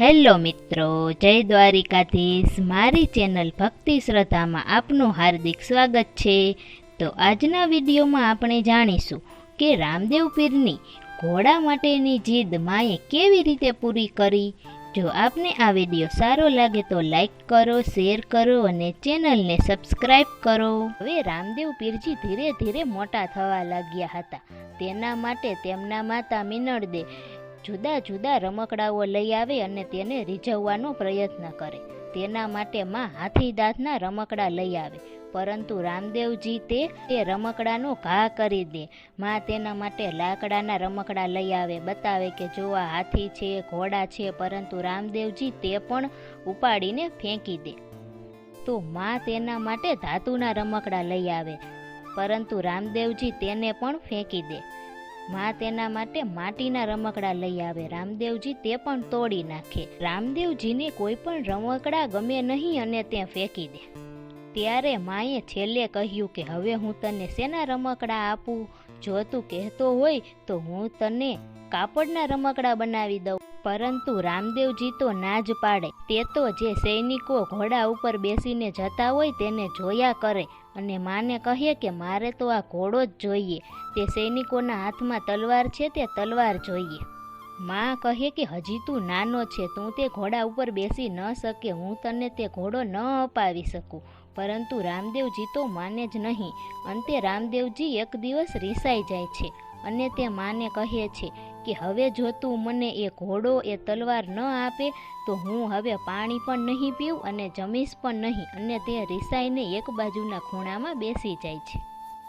Hello મિત્રો, જય દ્વારિકાધીશ. મારી ચેનલ ભક્તિ શ્રદ્ધામાં આપનું હાર્દિક સ્વાગત છે. તો આજના વિડીયોમાં આપણે જાણીશું કે રામદેવ પીરની ઘોડા માટેની જીદ માએ કેવી રીતે પૂરી કરી. જો આપને આ વીડિયો સારો લાગે તો લાઈક કરો, શેર કરો અને ચેનલને સબસ્ક્રાઈબ કરો. હવે રામદેવ પીરજી ધીરે ધીરે મોટા થવા લાગ્યા હતા. તેના માટે તેમના માતા મિનળદે જુદા જુદા રમકડાઓ લઈ આવે અને તેને રીઝવવાનો પ્રયત્ન કરે. તેના માટે માં હાથી દાંતના રમકડા લઈ આવે. પરંતુ રામદેવજી તે તે રમકડાનો ઘા કરી દે. માં તેના માટે લાકડાના રમકડા લઈ આવે. બતાવે કે જો આ હાથી છે, ઘોડા છે, પરંતુ રામદેવજી તે પણ ઉપાડીને ફેંકી દે. તો માં તેના માટે ધાતુના રમકડા લઈ આવે. પરંતુ રામદેવજી તેને પણ ફેંકી દે. માં તેના માટે માટીના રમકડા લઈ આવે. રામદેવજી તે પણ તોડી નાખે. રામદેવજીને કોઈ પણ રમકડા ગમે નહીં અને તે ફેંકી દે. ત્યારે માએ છેલ્લે કહ્યું કે, હવે હું તને શેના રમકડા આપું? જો તું કહેતો હોય તો હું તને કાપડના રમકડા બનાવી દઉં. પરંતુ રામદેવજી તો ના જ પાડે. તે તો જે સૈનિકો ઘોડા ઉપર બેસીને જતા હોય તેને જોયા કરે અને માને કહે કે મારે તો આ ઘોડો જ જોઈએ. તે સૈનિકોના હાથમાં તલવાર છે તે તલવાર જોઈએ. માં કહે કે હજી તું નાનો છે, તું તે ઘોડા ઉપર બેસી ન શકે, હું તને તે ઘોડો ન અપાવી શકું. પરંતુ રામદેવજી તો માને જ નહીં. અંતે રામદેવજી એક દિવસ રીસાઈ જાય છે. અને તે માને કહે છે કે હવે જો તું મને એ ઘોડો, એ તલવાર ન આપે, તો હું હવે પાણી પણ નહીં પીવું અને જમીશ પણ નહીં અને તે રીસાઈને એક બાજુના ખૂણામાં બેસી જાય છે.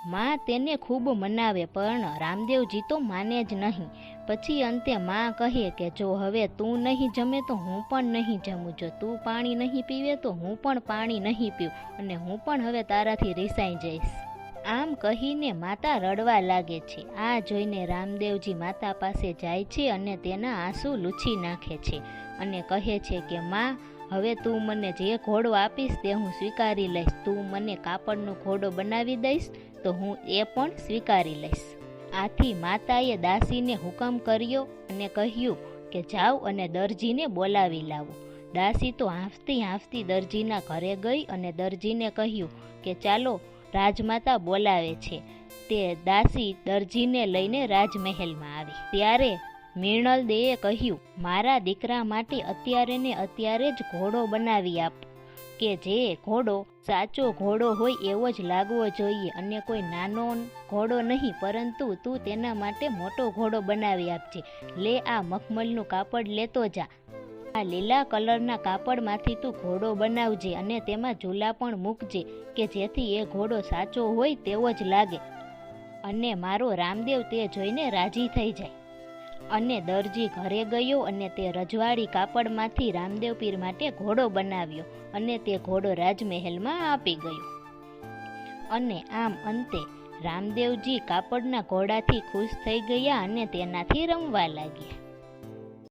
માં તેને ખૂબ મનાવે પણ રામદેવજી તો માને જ નહીં. પછી અંતે માં કહે કે જો હવે તું નહીં જમે તો હું પણ નહીં જમું. જો તું પાણી નહીં પીવે તો હું પણ પાણી નહીં પીવું અને હું પણ હવે તારાથી રીસાઈ જઈશ. આમ કહીને માતા રડવા લાગે છે. આ જોઈને રામદેવજી માતા પાસે જાય છે અને તેના આંસુ લૂછી નાખે છે અને કહે છે કે, માં, હવે તું મને જે ઘોડો આપીશ તે હું સ્વીકારી લઈશ. તું મને કાપડનો ઘોડો બનાવી દઈશ તો હું એ પણ સ્વીકારી લઈશ. આથી માતાએ દાસીને હુકમ કર્યો અને કહ્યું કે જાઓ અને દરજીને બોલાવી લાવો. દાસી તો હાંફતી હાંફતી દરજીના ઘરે ગઈ અને દરજીને કહ્યું કે, ચાલો રાજમાતા બોલાવે છે. તે દાસી દરજીને લઈને રાજમહેલમાં આવી. ત્યારે મિર્ણલ દેએ કહ્યું, મારા દીકરા માટે અત્યારે ને અત્યારે જ ઘોડો બનાવી આપ. કે જે ઘોડો સાચો ઘોડો હોય એવો જ લાગવો જોઈએ. અને કોઈ નાનો ઘોડો નહીં, પરંતુ તું તેના માટે મોટો ઘોડો બનાવી આપજે. લે આ મખમલનું કાપડ, લેતો જા. આ લીલા કલરના કાપડમાંથી તું ઘોડો બનાવજે અને તેમાં ઝૂલા પણ મૂકજે, કે જેથી એ ઘોડો સાચો હોય તેવો જ લાગે. અને મારો રામદેવ તે જોઈને રાજી થઈ જાય. અને દરજી ઘરે ગયો અને તે રજવાડી કાપડમાંથી રામદેવ પીર માટે ઘોડો બનાવ્યો અને તે ઘોડો રાજમહેલમાં આપી ગયો. અને આમ અંતે રામદેવજી કાપડના ઘોડાથી ખુશ થઈ ગયા અને તેનાથી રમવા લાગ્યા.